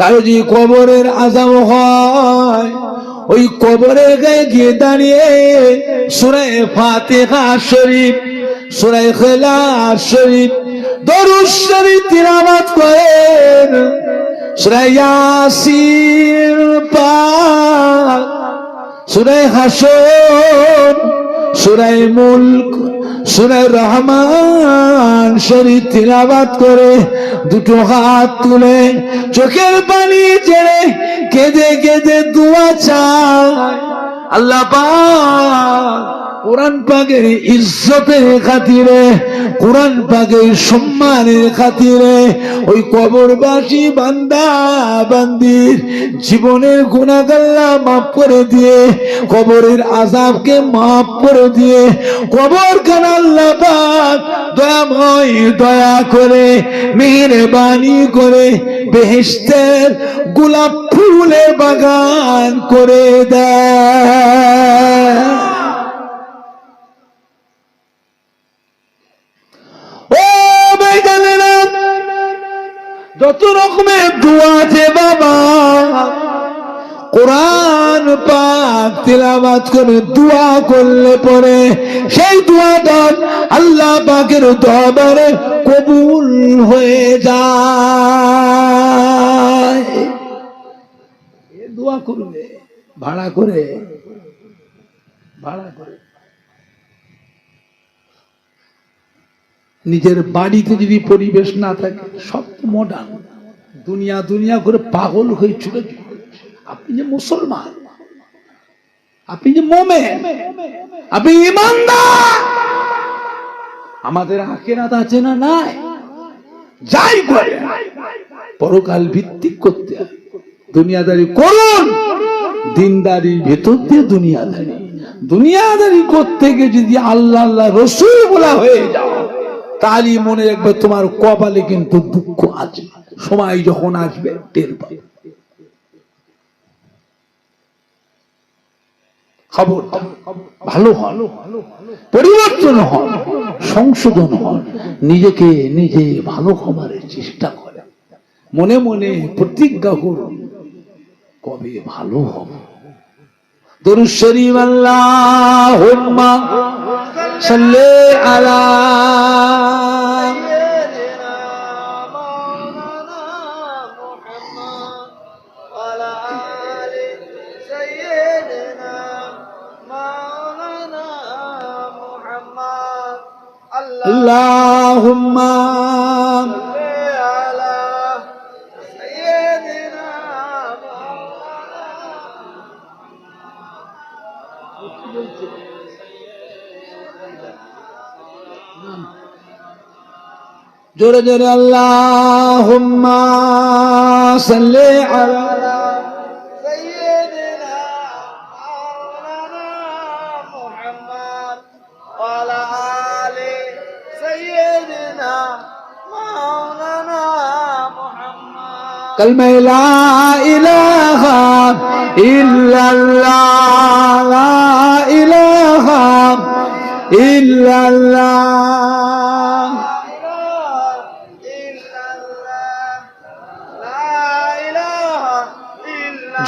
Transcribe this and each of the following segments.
কারও যদি কবরের আজাম হয়। ওই কবরের গায়ে গিয়ে দাঁড়িয়ে সুরায় ফাতেহা শরীফ, সুরায় খেলাস শরীফ, দরুদ শরীফ তিলাওয়াত করেন। সুরায় পাক, সুরায় হাসন সুরায় মুলক, সুরাই রহমান শরীর তিলাবাত করে দুটো হাত তুলে চোখের পানি ছেড়ে কেঁদে কেঁদে দোয়া চায়। আল্লাহ কোরআন পাকের ইজ্জতের খাতিরে কোরআন পাকের সম্মানের খাতিরে ওই কবরবাসী বান্দা বান্দির জীবনের গুণাগাল্লা মাফ করে দিয়ে, কবরের আজাবকে মাফ করে দিয়ে কবর খান আল্লাহ দয়াময় দয়া করে, মেহরবানি করে বেহেস্তের গোলাপ ফুলের বাগান করে দেয় ও বেগানেরা যত রকমের দোয়া আছে বাবা। কোরআন পাক তিলাবাত করে দোয়া করলে পরে সেই দোয়াটা আল্লাহ পাকের দরবারে কবুল হয়ে যায়। দোয়া করবে, ভাড়া করে ভাড়া করে। নিজের বাড়িতে যদি পরিবেশ না থাকে, সব মডার্ন দুনিয়া দুনিয়া করে পাগল হয়ে ছুটে আপনি যে মুসলমান, আপনি যে মোমে আপনি ইমানদার, আমাদের আখেরাত আছে না নাই? যাই করে পরকাল ভিত্তিক করতে দুনিয়াদারি করুন, দিনদারির ভেতর দিয়ে দুনিয়াদারি। দুনিয়াদারি করতে গিয়ে যদি আল্লাহ আল্লাহ, রসুল বলা হয়ে যাও তাহলে মনে রাখবে তোমার কপালে কিন্তু দুঃখ আছে। সময় যখন আসবে, টের পাবে। খবর ভালো হন। পরিবর্তন হন। সংশোধন হন। নিজেকে নিজে ভালো চেষ্টা মনে মনে প্রতিজ্ঞা করুন, কবে ভালো হব। দরুদ শরীফ আল্লাহুম্মা সাল্লি আলা আল্লাহুম্মা জোরে জোরে আল্লাহুম্মা সাল্লি আলা كلمة لا إله إلا الله لا إله إلا الله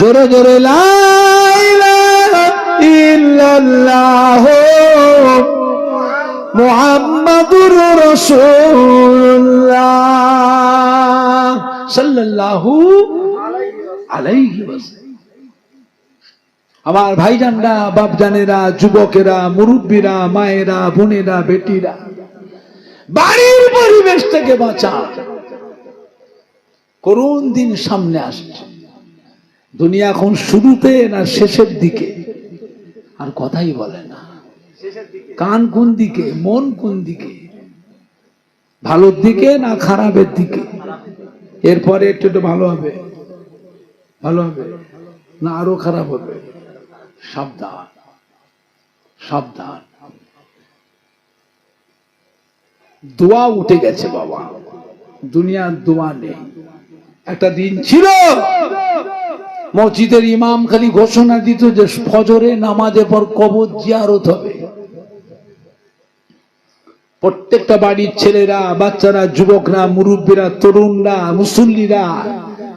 জোরে জোরে ইল্লাল্লাহ মুহাম্মাদুর রাসূলুল্লাহ সাল্লাল্লাহু আলাইহি আমার ভাইজানরা, বাপজানেরা, যুবকেরা, মুরব্বীরা, মায়েরা, বোনেরা, বেটিরা, বাড়ির পরিবেশ থেকে বাঁচা করুন দিন সামনে আসছে। দুনিয়া এখন শুরুতে না শেষের দিকে? আর কথাই বলে না। কান কোন দিকে, মন কোন দিকে? ভালোর দিকে না খারাপের দিকে? এরপরে একটু একটু ভালো হবে। ভালো হবে? না আরও খারাপ হবে? সাবধান। সাবধান। দোয়া উঠে গেছে বাবা। দুনিয়ার দোয়া নেই। একটা দিন ছিল। মসজিদের ইমাম খালি ঘোষণা দিত যে ফজরে নামাজের পর কবর জিয়ারত হবে প্রত্যেকটা বাড়ির ছেলেরা, বাচ্চারা, যুবকরা, মুরব্বীরা, তরুণরা, মুসল্লিরা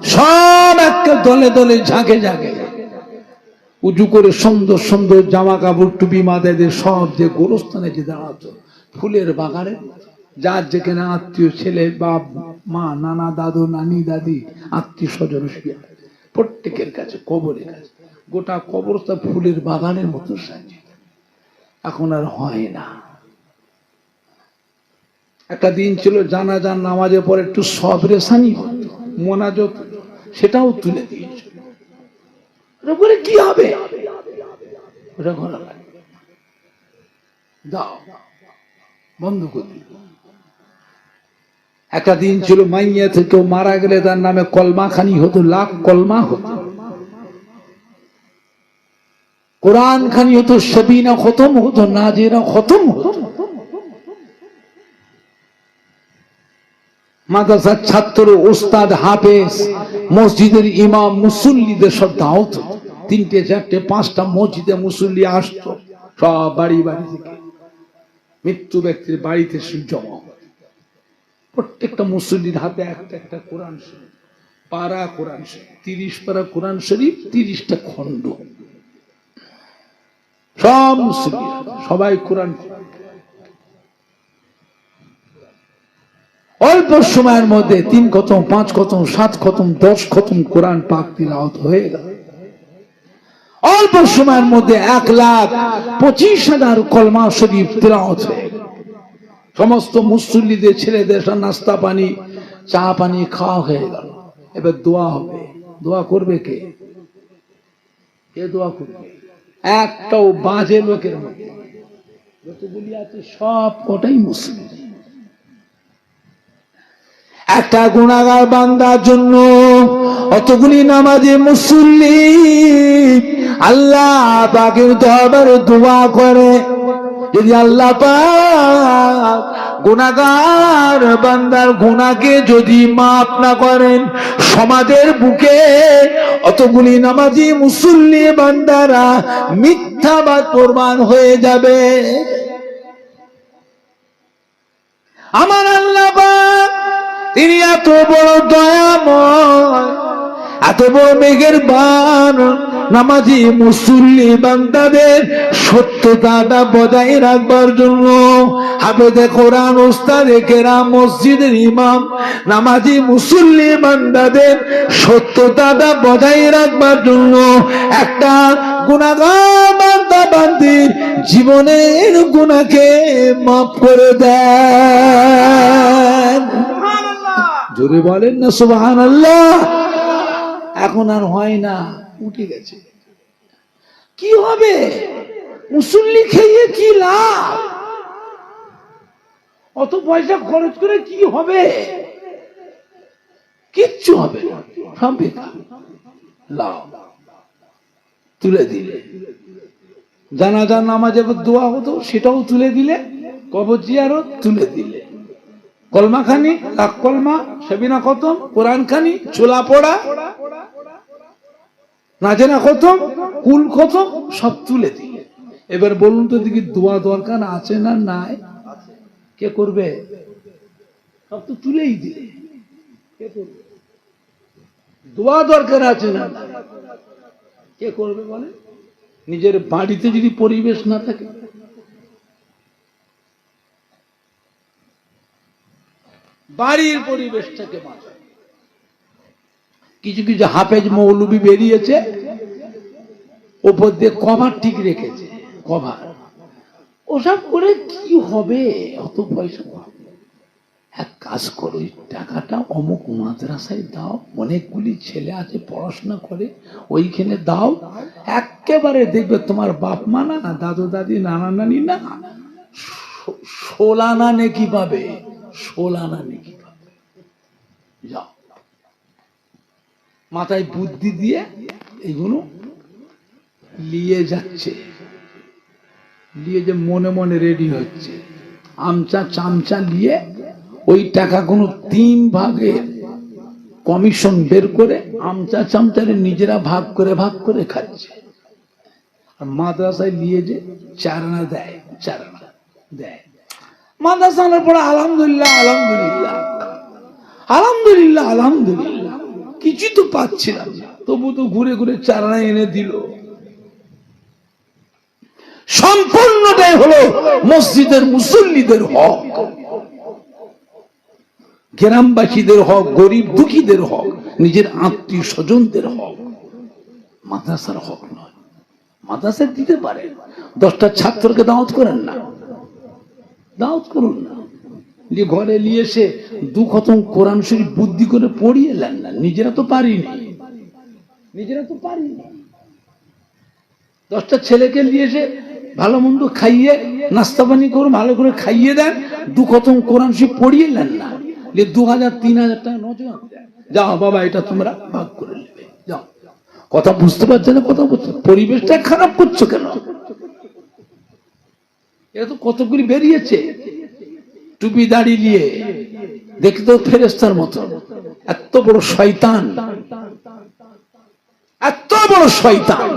সব একে দলে দলে ঝাঁকে ঝাঁকে উঁচু করে সুন্দর সুন্দর জামা কাপড় টুপি মাথায় সব যে গোরস্থানে যে দাঁড়াতো, ফুলের বাগানে, যার যেখানে আত্মীয় ছেলে, বাপ, মা, নানা, দাদু, নানি, দাদি, আত্মীয় স্বজন শুয়ে। প্রত্যেকের কাছে, কবরের কাছে। গোটা কবরটা ফুলের বাগানের মতো সাজিয়ে এখন আর হয় না। একটা দিন ছিল জানাজান নামাজের পর একটু সবরেশানি হতো, মোনাজত সেটাও তুলে দিয়েছিল। বলে, কি হবে? করা দাও, বন্ধ করে। একটা দিন ছিল মাইয়া থেকে মারা গেলে তার নামে কলমা খানি হতো, লাখ কলমা হতো কোরআন খানি হতো সবিনা খতম হতো নাজেরা খতম হতো মাদ্রাসার ছাত্র ওস্তাদ হাফেজ, মসজিদের ইমাম, মুসল্লিদের সব দাওয়াত হতো। তিনটে, চারটে, পাঁচটা মসজিদে মুসল্লি আসতো, সব বাড়ি বাড়ি থেকে মৃত্যু ব্যক্তির বাড়িতে জমা। প্রত্যেকটা মুসল্লির হাতে একটা একটা কোরআন শরীফ। পারা কোরআন শরীফ। তিরিশ পারা কোরআন শরীফ, তিরিশটা খণ্ড। সব মুসল্লি সবাই কোরআন অল্প সময়ের মধ্যে তিন খতম, পাঁচ খতম, সাত খতম, দশ খতম কোরআন পাক তিলাওয়াত হয়ে গেল। অল্প সময়ের মধ্যে এক লাখ পঁচিশ হাজার কলমা শরীফ তিলাওয়াত হয়ে গেল। সমস্ত মুসল্লিদের, ছেলেদের নাস্তা পানি, চা পানি খাওয়া হয়ে গেল। এবার দোয়া হবে। দোয়া করবে কে? কে দোয়া করবে? একটাও বাজে লোকের মধ্যে। যতগুলি আছে, সব কটাই মুসলিম একটা গুণাগার বান্দার জন্য অতগুলি নামাজে মুসল্লি আল্লাহ পাকের দরবারে দোয়া করে। যদি আল্লাহ গুণাগার বান্দার গুণাকে যদি মাফ না করেন, সমাজের বুকে অতগুলি নামাজি মুসল্লি বান্দারা মিথ্যা বা কোরবান হয়ে যাবে। আমার আল্লাহ তিনি এত বড় দয়াময় এত বড় মেঘের বান নামাজি মুসল্লি বান্দাদের সত্যতাটা বজায় রাখবার জন্য হাফেজে কোরআন ওস্তাদে কেরাম মসজিদের ইমাম নামাজি মুসল্লি বান্দাদের সত্যতাটা বজায় রাখবার জন্য একটা গুণাগার বান্দা বান্দির জীবনের গুণাকে মাফ করে দেন। জোরে বলেন না সুবাহান আল্লাহ এখন আর হয় না, উঠে গেছে। কি হবে? মুসল্লি খেয়ে কি লাভ? অত পয়সা খরচ করে কি হবে? কিচ্ছু হবে বেকার লাভ। তুলে দিলে। জানাজার নামাজে দোয়া হতো, সেটাও তুলে দিলে। কবর জিয়ারও তুলে দিলে। কলমা খানি লাখ কলমা, সেবিনা খতম কোরআন খানি চোলা নাজেনা খতম কুল খতম সব তুলে দিলে এবার বলুন তো দেখি দোয়া দরকার আছে না নাই? কে করবে? সব তো তুলেই দিলে কে করবে? দোয়া দরকার আছে না কে করবে বলে নিজের বাড়িতে যদি পরিবেশ না থাকে। বাড়ির পরিবেশটাকে বাঁচায় কিছু কিছু হাফেজ মৌলবি বেরিয়েছে, ওপর দিয়ে কভার ঠিক রেখেছে, কভার। ওসব করে কি হবে? অত পয়সা এক কাজ করো টাকাটা অমুক মাদ্রাসায় দাও, অনেকগুলি ছেলে আছে পড়াশোনা করে, ওইখানে দাও, একেবারে দেখবে তোমার বাপ মা না দাদু দাদি, নানা নানি না ষোলানা নেকি পাবে ষোলানা নেকি পাবে। যাও। মাথায় বুদ্ধি দিয়ে এগুলো নিয়ে যাচ্ছে। নিয়ে যে মনে মনে রেডি হচ্ছে। আমচা চামচা নিয়ে ওই টাকাগুলো তিন ভাগে কমিশন বের করে আমচা চামচারে নিজেরা ভাগ করে ভাগ করে খাচ্ছে। আর মাদ্রাসায় নিয়ে যে চারানা দেয় চারানা দেয়। মাদ্রাসা আনার পরে আলহামদুলিল্লাহ আলহামদুলিল্লাহ। আলহামদুলিল্লাহ আলহামদুলিল্লাহ। কিছু তো পাচ্ছিলাম না। তবু তো ঘুরে ঘুরে চারা এনে দিল। সম্পূর্ণটাই হলো মসজিদের মুসল্লিদের হক। গ্রামবাসীদের হক, গরিব দুঃখীদের হক, নিজের আত্মীয় স্বজনদের হক। মাদ্রাসার হক নয়। মাদ্রাসা দিতে পারে। দশটা ছাত্রকে দাওয়াত করেন না। দাওয়াত করুন না। ঘরে নিয়ে এসে দু খতম কোরআন শরীফ বুদ্ধি করে পড়িয়ে এলেন না, নিজেরা তো পারিনি। নিজেরা তো পারিনি। দশটা ছেলেকে নিয়ে এসে ভালো মন্দ খাইয়ে, নাস্তা পানি করুন ভালো করে খাইয়ে দেন, দু খতম কোরআন শরীফ পড়িয়ে নেন না। দু হাজার, তিন হাজার টাকা নজর যাও বাবা, এটা তোমরা ভাগ করে নেবে। যাও। কথা বুঝতে পারছে না কথা বুঝতে পরিবেশটা খারাপ করছ কেন? এটা তো কতগুলি বেরিয়েছে। টুপি দাড়ি নিয়ে দেখতে ফেরেস্তার মতো। এত বড় শয়তান। এত বড় শয়তান।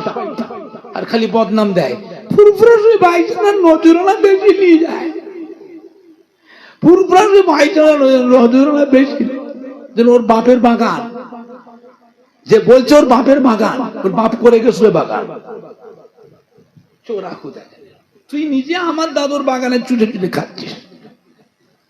আর খালি বদনাম দেয়। ফুরফুরাসে ভাইজানা নজরানা বেশি নিয়ে যায়। ফুরফুরাসে ভাইজানা নজরানা বেশি। যেন ওর বাপের বাগান। যে বলছে ওর বাপের বাগান। ওর বাপ করে গেছিল বাগান। চোরা খুদা তুই নিজে আমার দাদুর বাগানে চুটে চুটে খাচ্ছিস।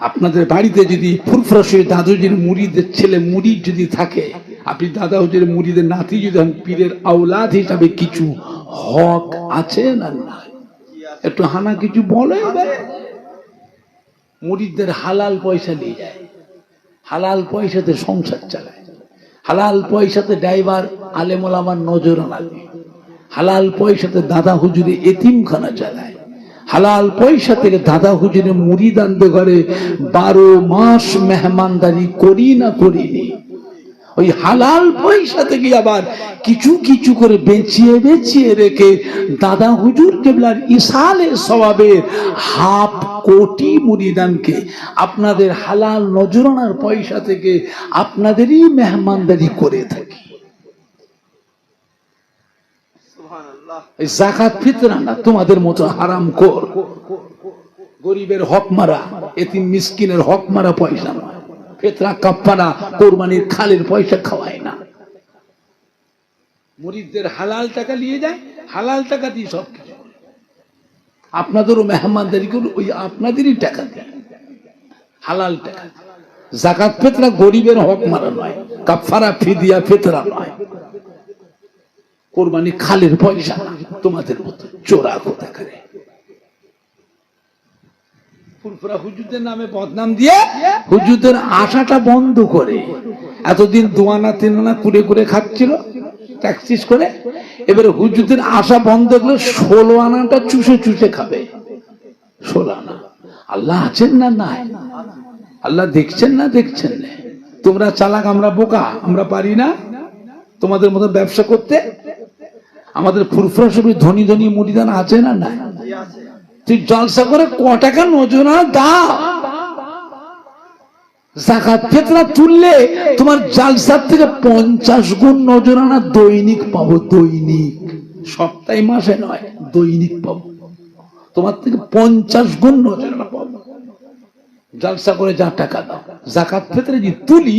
আপনাদের বাড়িতে যদি ফুরফুরাসের দাদুজির মুড়িদের ছেলে মুড়ি যদি থাকে, আপনি দাদা হুজুরের মুড়িদের নাতি যদি হন, পীরের আওলাদ হিসাবে কিছু হক আছে না না একটু হানা কিছু বলে মুড়িদের হালাল পয়সা নিয়ে যায়, হালাল পয়সাতে সংসার চালায়, হালাল পয়সাতে ড্রাইভার আলেমলামার নজর আনা হালাল পয়সাতে দাদা হুজুরে এতিমখানা চালায়। হালাল পয়সা থেকে দাদা হুজুরে মুড়ি দানতে করে বারো মাস মেহমানদারি করি না করিনি। ওই হালাল পয়সা থেকে আবার কিছু কিছু করে বেঁচিয়ে বেঁচিয়ে রেখে দাদা হুজুর কেবলার ইসালে সবাবের হাফ কোটি মুড়িদানকে আপনাদের হালাল নজরানার পয়সা থেকে আপনাদেরই মেহমানদারি করে থাকি। এই জাকাত ফিতরা না, তোমাদের মতো হারাম কর গরিবের হক মারা মিসকিনের হক মারা পয়সা নয় ফেতরা কাপ্পারা, কোরবানির খালের পয়সা খাওয়ায় না। মরিদদের হালাল টাকা নিয়ে যায়, হালাল টাকা দিয়ে সব কিছু মেহমানদারি করুন ওই আপনাদেরই টাকা দেয়। হালাল টাকা। জাকাত ফেতরা গরিবের হক মারা নয় কাফারা ফিদিয়া ফেতরা নয়। কোরবানি খালের পয়সা তোমাদের মতো চোরা কোথা করে? ফুরফুরা হুজুরদের নামে বদনাম দিয়ে হুজুরদের আশাটা বন্ধ করে। এতদিন দুয়ানা তিনানা কুড়ে কুড়ে খাচ্ছিল ট্যাক্সিস করে। এবারে হুজুরদের আশা বন্ধ করলে ষোলো আনাটা চুষে চুষে খাবে। ষোলো আনা। আল্লাহ আছেন না নাই? আল্লাহ দেখছেন না দেখছেন না? তোমরা চালাক আমরা বোকা আমরা পারি না। তোমাদের মতো ব্যবসা করতে আমাদের ফুরফুরা সবই ধনী ধনী মুড়িদান আছে না নাই? তুই জলসা করে ক টাকা নজরা দাও জাকাত ফেতরা তুললে তোমার জালসার থেকে পঞ্চাশ গুণ নজরানা দৈনিক পাবো, দৈনিক। সপ্তাহে মাসে নয়, দৈনিক পাবো। তোমার থেকে পঞ্চাশ গুণ নজরানা পাবো। জালসা করে যা টাকা দাও। জাকাত ফেতরে যদি তুলি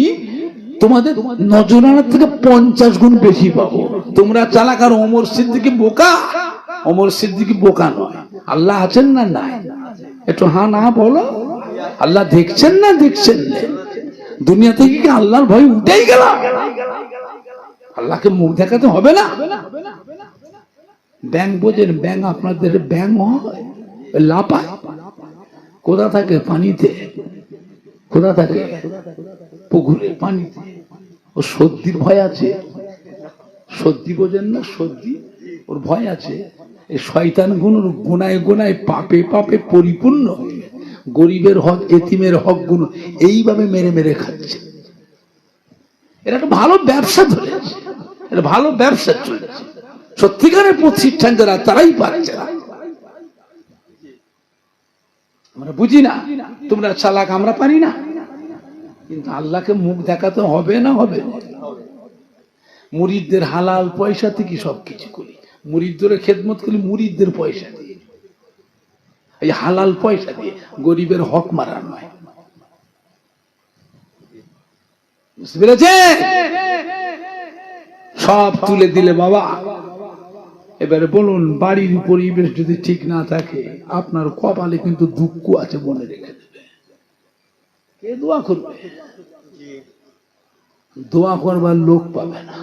তোমাদের নজরানার থেকে পঞ্চাশ গুণ বেশি পাবো। তোমরা চালাক আর অমর সিদ্দিকি বোকা। অমর সিদ্দিকি বোকা নয়। আল্লাহ আছেন না নাই? একটু হা না বলো। আল্লাহ দেখছেন না দেখছেন না? দুনিয়া থেকে কি আল্লাহর ভয় উঠেই গেল? আল্লাহকে মুখ দেখাতে হবে না? ব্যাং বোঝেন ব্যাং আপনাদের ব্যাং হয়। লাপায়। কোথা থাকে পানিতে? কোথা থাকে? পুকুরে পানিতে ও সর্দির ভয় আছে। সর্দি বোঝেন না, সর্দি। ওর ভয় আছে। এই শয়তান ওর গুনায় গুনায় পাপে পাপে পরিপূর্ণ গরিবের হক, এতিমের হক গুণ এইভাবে মেরে মেরে খাচ্ছে। এটা একটা ভালো ব্যবসা ধরেছে এটা ভালো ব্যবসা চলছে সত্যিকারের প্রতিষ্ঠান যারা, তারাই পাচ্ছে না। আমরা বুঝি না। তোমরা চালাক, আমরা পারি না। কিন্তু আল্লাহকে মুখ দেখাতে হবে না হবে? মুরিদদের হালাল পয়সা থেকে সবকিছু করি। মুরিদদের খেদমত করি, মুরিদদের পয়সা দিয়ে। এই হালাল পয়সা দিয়ে গরিবের হক মারা নয়। বুঝতে পেরেছে সব তুলে দিলে বাবা। এবারে বলুন, বাড়ির পরিবেশ যদি ঠিক না থাকে, আপনার কপালে কিন্তু দুঃখ আছে মনে রেখে কে দোয়া করবে। দোয়া করবার লোক পাবে না।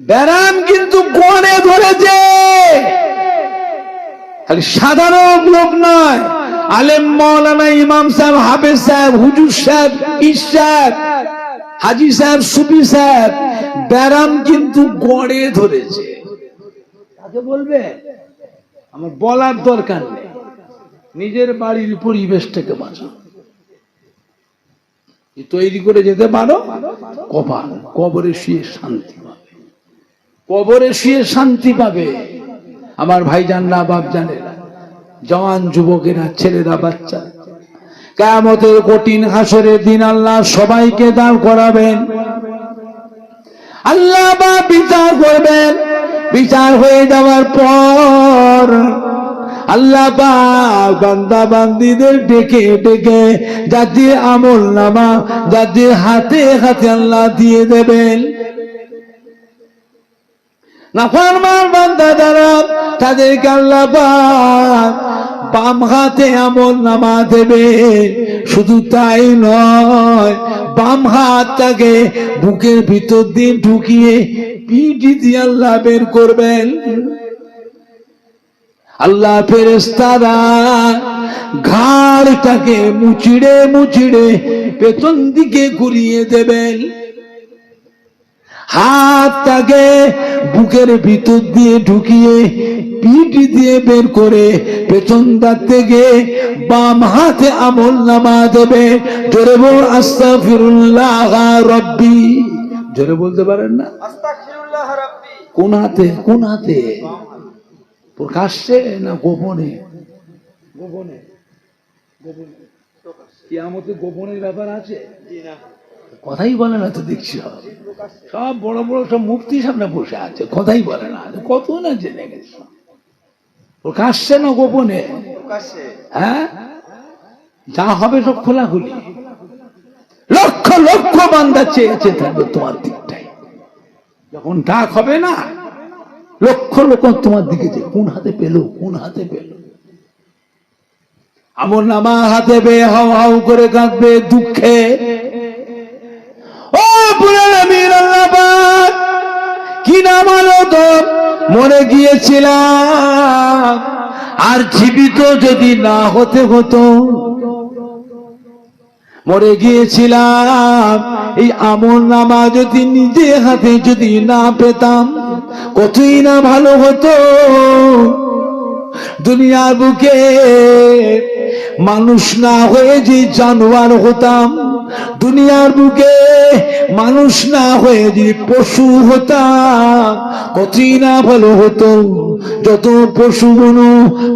ব্যারাম কিন্তু গড়ে ধরেছে। সাধারণ লোক নয়। আলেম মৌলানা ইমাম সাহেব, হাফেজ সাহেব, হুজুর সাহেব ইস সাহেব, হাজি সাহেব, সুফি সাহেব, ব্যারাম কিন্তু গড়ে ধরেছে। তাকে বলবে? আমার বলার দরকার নেই। নিজের বাড়ির পরিবেশটাকে বাঁচাও। তৈরি করে যেতে পারো, কপাল। কবরে শুয়ে শান্তি পাবে। কবরে শুয়ে শান্তি পাবে। আমার ভাইজানরা বাপ জানেরা জওয়ান যুবকেরা, ছেলেরা, বাচ্চা। কেমতের কঠিন হাসরের দিন আল্লাহ সবাইকে দাঁড় করাবেন। আল্লাহ বা বিচার করবেন। বিচার হয়ে যাওয়ার পর আল্লাহ বান্দা বান্দিদের ডেকে ডেকে যাদের আমল নামা যাদের হাতে হাতে আল্লাহ দিয়ে দেবেন। বাম হাতে আমল নামা দেবে। শুধু তাই নয়, বাম হাতটাকে বুকের ভিতর দিয়ে ঢুকিয়ে পিঠি দিয়ে আল্লাহ বের করবেন। আল্লাহ ফেরেস্তারা ঘাড়টাকে মুচিড়ে মুচিড়ে পেছন দিকে ঘুরিয়ে দেবেন। হাতটাকে বুকের ভিতর দিয়ে ঢুকিয়ে পিঠি দিয়ে বের করে পেছন দাঁত থেকে বাম হাতে আমল নামা দেবে জোরে বল আস্তাগফিরুল্লাহ রব্বি। জোরে বলতে পারেন না? কোন হাতে? কোন হাতে? প্রকাশ্যে না গোপনে? গোপনে। গোপনে। কিয়ামতে গোপনের ব্যাপার আছে? জি কথাই বলে না তো দেখছি সব। সব বড় বড় সব মুক্তি সামনে বসে আছে কথাই বলে না। কত না জেনে গেছে। প্রকাশ্যে না গোপনে? হ্যাঁ? যা হবে সব খোলাখুলি। লক্ষ লক্ষ বান্দা চেয়েছে থাকবে তোমার দিকটাই যখন ডাক হবে না লক্ষ লক্ষ তোমার দিকে যে, কোন হাতে পেল, কোন হাতে পেল? আমর নামা হাতে বে হাও হাও করে কাঁদবে দুঃখে। ও পুরান আমির আল্লাহ কি নাম হলো তো মরে গিয়েছিলাম, আর জীবিত যদি না হতে হতো। মরে গিয়েছিলাম, এই আমল নামা যদি নিজে হাতে যদি না পেতাম কতই না ভালো হতো। দুনিয়ার বুকে মানুষ না হয়ে যে জানোয়ার হতাম, দুনিয়ার বুকে মানুষ না হয়ে যে পশু হতাম, কতই না ভালো হতো। যত পশুগুলো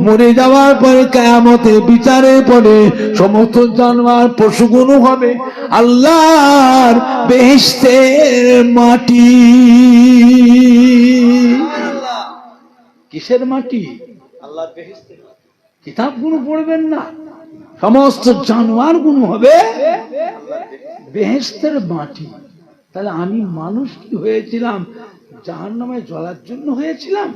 মরে যাওয়ার পরে কেয়ামতে বিচারে পড়ে সমস্ত জানোয়ার পশুগুলো হবে আল্লাহর বেহেস্তের মাটি। কিসের মাটি? আল্লাহর বেহেশতে কিতাবগুলো পড়বেন না। সমস্ত জানোয়ার গুণ হবে বেহেস্তের মাটি। তাহলে আমি মানুষ কি হয়েছিলাম? জাহান নামে জলার জন্য হয়েছিলাম?